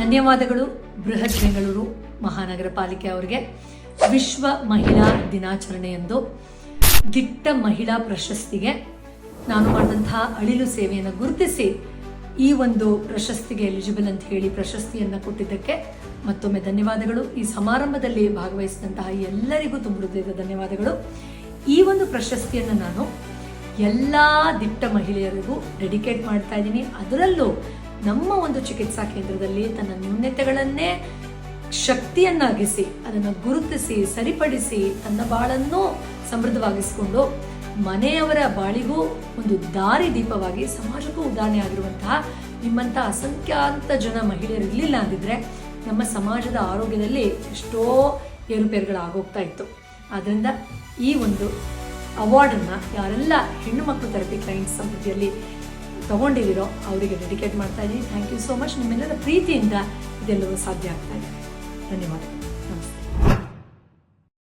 ಧನ್ಯವಾದಗಳು, ಬೃಹತ್ ಬೆಂಗಳೂರು ಮಹಾನಗರ ಪಾಲಿಕೆ ಅವರಿಗೆ. ವಿಶ್ವ ಮಹಿಳಾ ದಿನಾಚರಣೆಯಂದು ದಿಟ್ಟ ಮಹಿಳಾ ಪ್ರಶಸ್ತಿಗೆ ನಾನು ಮಾಡಿದಂತಹ ಅಳಿಲು ಸೇವೆಯನ್ನು ಗುರುತಿಸಿ ಈ ಒಂದು ಪ್ರಶಸ್ತಿಗೆ ಎಲಿಜಿಬಲ್ ಅಂತ ಹೇಳಿ ಪ್ರಶಸ್ತಿಯನ್ನು ಕೊಟ್ಟಿದ್ದಕ್ಕೆ ಮತ್ತೊಮ್ಮೆ ಧನ್ಯವಾದಗಳು. ಈ ಸಮಾರಂಭದಲ್ಲಿ ಭಾಗವಹಿಸಿದಂತಹ ಎಲ್ಲರಿಗೂ ತುಂಬ ಹೃದಯದ ಧನ್ಯವಾದಗಳು. ಈ ಒಂದು ಪ್ರಶಸ್ತಿಯನ್ನು ನಾನು ಎಲ್ಲ ದಿಟ್ಟ ಮಹಿಳೆಯರಿಗೂ ಡೆಡಿಕೇಟ್ ಮಾಡ್ತಾ ಇದ್ದೀನಿ. ಅದರಲ್ಲೂ ನಮ್ಮ ಒಂದು ಚಿಕಿತ್ಸಾ ಕೇಂದ್ರದಲ್ಲಿ ತನ್ನ ನ್ಯೂನ್ಯತೆಗಳನ್ನೇ ಶಕ್ತಿಯನ್ನಾಗಿಸಿ, ಅದನ್ನು ಗುರುತಿಸಿ, ಸರಿಪಡಿಸಿ, ತನ್ನ ಬಾಳನ್ನು ಸಮೃದ್ಧವಾಗಿಸಿಕೊಂಡು ಮನೆಯವರ ಬಾಳಿಗೂ ಒಂದು ದಾರಿ ದೀಪವಾಗಿ ಸಮಾಜಕ್ಕೂ ಉದಾಹರಣೆ ಆಗಿರುವಂತಹ ನಿಮ್ಮಂಥ ಅಸಂಖ್ಯಾತ ಜನ ಮಹಿಳೆಯರು ಇರಲಿಲ್ಲ ಅಂದಿದ್ರೆ ನಮ್ಮ ಸಮಾಜದ ಆರೋಗ್ಯದಲ್ಲಿ ಎಷ್ಟೋ ಏರುಪೇರುಗಳಾಗೋಗ್ತಾ ಇತ್ತು. ಆದ್ದರಿಂದ ಈ ಒಂದು ಅವಾರ್ಡನ್ನು ಯಾರೆಲ್ಲ ಹೆಣ್ಣು ಮಕ್ಕಳು ಥೆರಪಿ ಕ್ಲೈಂಟ್ಸ್ ಸಮೃದ್ಧಿಯಲ್ಲಿ ತಗೊಂಡಿದ್ದೀರೋ ಅವರಿಗೆ ಡೆಡಿಕೇಟ್ ಮಾಡ್ತಾ ಇದ್ದೀನಿ. ಥ್ಯಾಂಕ್ ಯು ಸೋ ಮಚ್ ನಿಮ್ಮೆಲ್ಲರ ಪ್ರೀತಿಯಿಂದ ಇದೆಲ್ಲವೂ ಸಾಧ್ಯ ಆಗ್ತಾ ಇದೆ. ಧನ್ಯವಾದಗಳು.